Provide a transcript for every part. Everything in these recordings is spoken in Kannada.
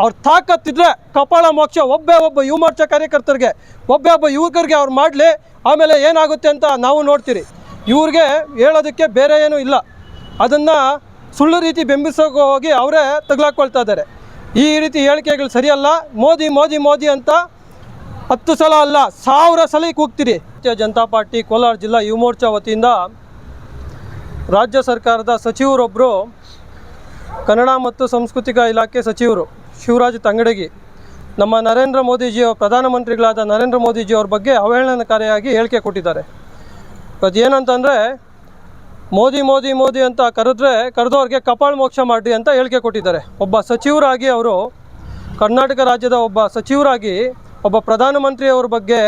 ಅವ್ರ ತಾಕತ್ತಿದ್ರೆ ಕಪಾಳ ಮೋಕ್ಷ, ಒಬ್ಬೇ ಒಬ್ಬ ಯುವ ಮೋರ್ಚಾ ಕಾರ್ಯಕರ್ತರಿಗೆ, ಒಬ್ಬೇ ಒಬ್ಬ ಯುವಕರಿಗೆ ಅವ್ರು ಮಾಡಲಿ, ಆಮೇಲೆ ಏನಾಗುತ್ತೆ ಅಂತ ನಾವು ನೋಡ್ತೀರಿ. ಇವ್ರಿಗೆ ಹೇಳೋದಕ್ಕೆ ಬೇರೆ ಏನೂ ಇಲ್ಲ. ಅದನ್ನು ಸುಳ್ಳು ರೀತಿ ಬೆಂಬಿಸೋಕೆ ಹೋಗಿ ಅವರೇ ತಗ್ಲಾಕೊಳ್ತಾ ಇದ್ದಾರೆ. ಈ ರೀತಿ ಹೇಳಿಕೆಗಳು ಸರಿಯಲ್ಲ. ಮೋದಿ ಮೋದಿ ಮೋದಿ ಅಂತ ಹತ್ತು ಸಲ ಅಲ್ಲ, ಸಾವಿರ ಸಲ ಕೂಗ್ತೀರಿ. ಭಾರತೀಯ ಜನತಾ ಪಾರ್ಟಿ, ಕೋಲಾರ ಜಿಲ್ಲಾ ಯುವ ಮೋರ್ಚಾ ವತಿಯಿಂದ ರಾಜ್ಯ ಸರ್ಕಾರದ ಸಚಿವರೊಬ್ಬರು ಕನ್ನಡ ಮತ್ತು ಸಾಂಸ್ಕೃತಿಕ ಇಲಾಖೆ ಸಚಿವರು. ಶಿವರಾಜ್ ತಂಗಡಗಿ. ನಮ್ಮ ನರೇಂದ್ರ ಮೋದಿಜಿಯ ಪ್ರಧಾನಮಂತ್ರಿಗಳಾದ ನರೇಂದ್ರ ಮೋದಿಜಿ ಅವ್ರ ಬಗ್ಗೆ ಅವಹೇಳನಕಾರಿಯಾಗಿ ಹೇಳಿಕೆ ಕೊಟ್ಟಿದ್ದಾರೆ. ಅದು ಏನಂತಂದರೆ ಮೋದಿ ಮೋದಿ ಮೋದಿ ಅಂತ ಕರೆದ್ರೆ ಕರೆದವ್ರಿಗೆ ಕಪಾಳ ಮೋಕ್ಷ ಮಾಡಿ ಅಂತ ಹೇಳಿಕೆ ಕೊಟ್ಟಿದ್ದಾರೆ. ಒಬ್ಬ ಸಚಿವರಾಗಿ ಅವರು, ಕರ್ನಾಟಕ ರಾಜ್ಯದ ಒಬ್ಬ ಸಚಿವರಾಗಿ ಒಬ್ಬ ಪ್ರಧಾನಮಂತ್ರಿಯವ್ರ ಬಗ್ಗೆ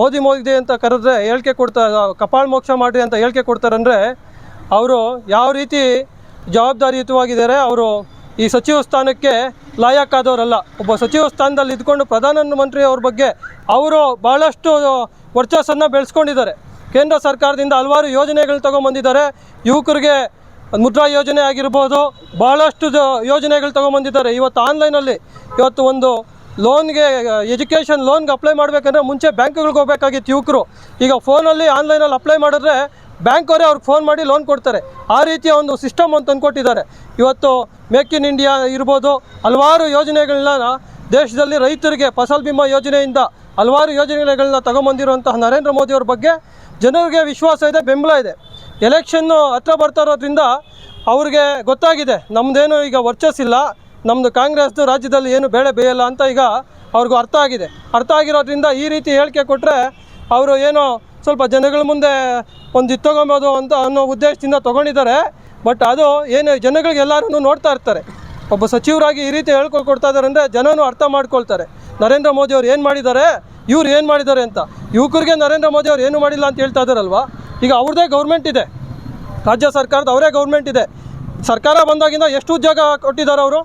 ಮೋದಿ ಮೋದಿ ಅಂತ ಕರೆದ್ರೆ ಹೇಳಿಕೆ ಕೊಡ್ತಾ, ಕಪಾಳ ಮೋಕ್ಷ ಮಾಡಿ ಅಂತ ಹೇಳಿಕೆ ಕೊಡ್ತಾರಂದರೆ, ಅವರು ಯಾವ ರೀತಿ ಜವಾಬ್ದಾರಿಯುತವಾಗಿದ್ದಾರೆ, ಅವರು ಈ ಸಚಿವ ಸ್ಥಾನಕ್ಕೆ ಲಾಯಕ್ಕಾದವರಲ್ಲ ಒಬ್ಬ ಸಚಿವ ಸ್ಥಾನದಲ್ಲಿ ಇದ್ಕೊಂಡು ಪ್ರಧಾನಮಂತ್ರಿ ಅವ್ರ ಬಗ್ಗೆ ಅವರು ಭಾಳಷ್ಟು ವರ್ಚಸ್ಸನ್ನು ಬೆಳೆಸ್ಕೊಂಡಿದ್ದಾರೆ. ಕೇಂದ್ರ ಸರ್ಕಾರದಿಂದ ಹಲವಾರು ಯೋಜನೆಗಳು ತೊಗೊಂಬಂದಿದ್ದಾರೆ. ಯುವಕರಿಗೆ ಮುದ್ರಾ ಯೋಜನೆ ಆಗಿರ್ಬೋದು ಭಾಳಷ್ಟು ಯೋಜನೆಗಳು ತೊಗೊಂಬಂದಿದ್ದಾರೆ. ಇವತ್ತು ಆನ್ಲೈನಲ್ಲಿ ಇವತ್ತು ಒಂದು ಲೋನ್ಗೆ, ಎಜುಕೇಷನ್ ಲೋನ್ಗೆ ಅಪ್ಲೈ ಮಾಡಬೇಕಂದ್ರೆ ಮುಂಚೆ ಬ್ಯಾಂಕ್ಗಳಿಗೆ ಹೋಗಬೇಕಾಗಿತ್ತು ಯುವಕರು. ಈಗ ಫೋನಲ್ಲಿ ಆನ್ಲೈನಲ್ಲಿ ಅಪ್ಲೈ ಮಾಡಿದ್ರೆ ಬ್ಯಾಂಕವರೇ ಅವ್ರಿಗೆ ಫೋನ್ ಮಾಡಿ ಲೋನ್ ಕೊಡ್ತಾರೆ. ಆ ರೀತಿಯ ಒಂದು ಸಿಸ್ಟಮ್ ಅಂತ ಅಂದ್ಕೊಟ್ಟಿದ್ದಾರೆ ಇವತ್ತು ಮೇಕ್ ಇನ್ ಇಂಡಿಯಾ ಇರ್ಬೋದು, ಹಲವಾರು ಯೋಜನೆಗಳನ್ನ ದೇಶದಲ್ಲಿ ರೈತರಿಗೆ ಫಸಲ್ ಬಿಮಾ ಯೋಜನೆಯಿಂದ ಹಲವಾರು ಯೋಜನೆಗಳನ್ನ ತಗೊಂಬಂದಿರುವಂತಹ ನರೇಂದ್ರ ಮೋದಿ ಅವ್ರ ಬಗ್ಗೆ ಜನರಿಗೆ ವಿಶ್ವಾಸ ಇದೆ, ಬೆಂಬಲ ಇದೆ. ಎಲೆಕ್ಷನ್ನು ಹತ್ರ ಬರ್ತಾ ಇರೋದ್ರಿಂದ ಅವ್ರಿಗೆ ಗೊತ್ತಾಗಿದೆ ನಮ್ಮದೇನು ಈಗ ವರ್ಚಸ್ಸಿಲ್ಲ ನಮ್ಮದು ಕಾಂಗ್ರೆಸ್ದು ರಾಜ್ಯದಲ್ಲಿ ಏನು ಬೇಳೆ ಬೇಯಲ್ಲ ಅಂತ ಈಗ ಅವ್ರಿಗೂ ಅರ್ಥ ಆಗಿದೆ. ಅರ್ಥ ಆಗಿರೋದ್ರಿಂದ ಈ ರೀತಿ ಹೇಳಿಕೆ ಕೊಟ್ಟರೆ ಅವರು ಏನೋ ಸ್ವಲ್ಪ ಜನಗಳ ಮುಂದೆ ಒಂದು ಇದು ತೊಗೊಬೋದು ಅಂತ ಅನ್ನೋ ಉದ್ದೇಶದಿಂದ ತೊಗೊಂಡಿದ್ದಾರೆ. ಬಟ್ ಅದು ಏನು ಜನಗಳಿಗೆ ಎಲ್ಲರೂ ನೋಡ್ತಾ ಇರ್ತಾರೆ. ಒಬ್ಬ ಸಚಿವರಾಗಿ ಈ ರೀತಿ ಹೇಳ್ಕೊಡ್ತಾ ಇದ್ದಾರೆ ಅಂದರೆ ಜನನೂ ಅರ್ಥ ಮಾಡ್ಕೊಳ್ತಾರೆ. ನರೇಂದ್ರ ಮೋದಿ ಅವ್ರು ಏನು ಮಾಡಿದ್ದಾರೆ? ಇವ್ರು ಏನು ಮಾಡಿದ್ದಾರೆ ಅಂತ. ಯುವಕರಿಗೆ ನರೇಂದ್ರ ಮೋದಿ ಅವ್ರು ಏನು ಮಾಡಿಲ್ಲ ಅಂತ ಹೇಳ್ತಾ ಇದ್ದಾರಲ್ವಾ? ಈಗ ಅವ್ರದ್ದೇ ಗೌರ್ಮೆಂಟ್ ಇದೆ. ರಾಜ್ಯ ಸರ್ಕಾರದ ಅವರೇ ಗೌರ್ಮೆಂಟ್ ಇದೆ. ಸರ್ಕಾರ ಬಂದಾಗಿಂದ ಎಷ್ಟು ಉದ್ಯೋಗ ಕೊಟ್ಟಿದ್ದಾರೆ ಅವರು?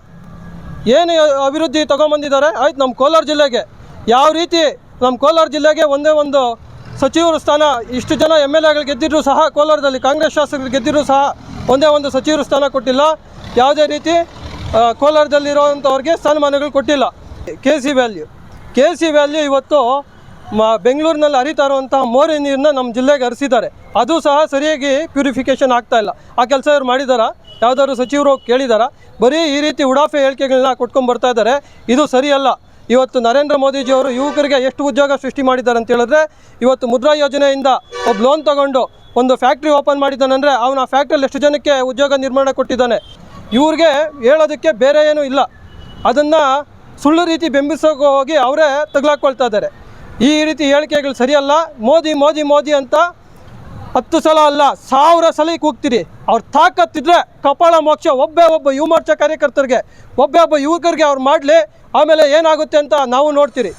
ಏನು ಅಭಿವೃದ್ಧಿ ತೊಗೊಂಬಂದಿದ್ದಾರೆ? ಆಯ್ತು, ನಮ್ಮ ಕೋಲಾರ ಜಿಲ್ಲೆಗೆ. ಯಾವ ರೀತಿ ನಮ್ಮ ಕೋಲಾರ ಜಿಲ್ಲೆಗೆ ಒಂದೇ ಒಂದು ಸಚಿವರ ಸ್ಥಾನ, ಇಷ್ಟು ಜನ ಎಂ ಎಲ್ ಎಗಳು ಗೆದ್ದಿದ್ರು ಸಹ, ಕೋಲಾರದಲ್ಲಿ ಕಾಂಗ್ರೆಸ್ ಶಾಸಕರು ಗೆದ್ದಿದ್ರು ಸಹ ಒಂದೇ ಒಂದು ಸಚಿವರು ಸ್ಥಾನ ಕೊಟ್ಟಿಲ್ಲ. ಯಾವುದೇ ರೀತಿ ಕೋಲಾರದಲ್ಲಿರುವಂಥವ್ರಿಗೆ ಸ್ಥಾನಮಾನಗಳು ಕೊಟ್ಟಿಲ್ಲ. K C valley K C valley ಇವತ್ತು ಮ, ಬೆಂಗಳೂರಿನಲ್ಲಿ ಹರಿತಾ ಇರುವಂತಹ ಮೋರಿ ನೀರನ್ನ ನಮ್ಮ ಜಿಲ್ಲೆಗೆ ಹರಿಸಿದ್ದಾರೆ. ಅದು ಸಹ ಸರಿಯಾಗಿ ಪ್ಯೂರಿಫಿಕೇಷನ್ ಆಗ್ತಾ ಇಲ್ಲ. ಆ ಕೆಲಸ ಇವ್ರು ಮಾಡಿದಾರಾ? ಯಾವ್ದಾದ್ರು ಸಚಿವರು ಕೇಳಿದಾರಾ? ಬರೀ ಈ ರೀತಿ ಉಡಾಫೆ ಹೇಳಿಕೆಗಳನ್ನ ಕೊಟ್ಕೊಂಡು ಬರ್ತಾ ಇದ್ದಾರೆ. ಇದು ಸರಿಯಲ್ಲ. ಇವತ್ತು ನರೇಂದ್ರ ಮೋದಿಜಿಯವರು ಯುವಕರಿಗೆ ಎಷ್ಟು ಉದ್ಯೋಗ ಸೃಷ್ಟಿ ಮಾಡಿದ್ದಾರೆ ಅಂತ ಹೇಳಿದ್ರೆ, ಇವತ್ತು ಮುದ್ರಾ ಯೋಜನೆಯಿಂದ ಒಬ್ಬ ಲೋನ್ ತಗೊಂಡು ಒಂದು ಫ್ಯಾಕ್ಟ್ರಿ ಓಪನ್ ಮಾಡಿದ್ದಾನಂದರೆ ಅವನ ಆ ಫ್ಯಾಕ್ಟ್ರಿಯಲ್ಲಿ ಎಷ್ಟು ಜನಕ್ಕೆ ಉದ್ಯೋಗ ನಿರ್ಮಾಣ ಕೊಟ್ಟಿದ್ದಾನೆ? ಇವ್ರಿಗೆ ಹೇಳೋದಕ್ಕೆ ಬೇರೆ ಏನೂ ಇಲ್ಲ. ಅದನ್ನು ಸುಳ್ಳು ರೀತಿ ಬೆಂಬಿಸೋಕೆ ಹೋಗಿ ಅವರೇ ತಗ್ಲಾಕ್ಕೊಳ್ತಾ ಇದ್ದಾರೆ. ಈ ರೀತಿ ಹೇಳಿಕೆಗಳು ಸರಿಯಲ್ಲ. ಮೋದಿ ಮೋದಿ ಮೋದಿ ಅಂತ ಹತ್ತು ಸಲ ಅಲ್ಲ, ಸಾವಿರ ಸಲ ಕೂಗ್ತೀರಿ ಅವ್ರ ತಾಕತ್ತಿದ್ರೆ ಕಪಾಳ ಮೋಕ್ಷ ಒಬ್ಬೇ ಒಬ್ಬ ಯುವ ಮೋರ್ಚಾ ಕಾರ್ಯಕರ್ತರಿಗೆ, ಒಬ್ಬೇ ಒಬ್ಬ ಯುವಕರಿಗೆ ಅವ್ರು ಮಾಡಲಿ. ಆಮೇಲೆ ಏನಾಗುತ್ತೆ ಅಂತ ನಾವು ನೋಡ್ತೀರಿ.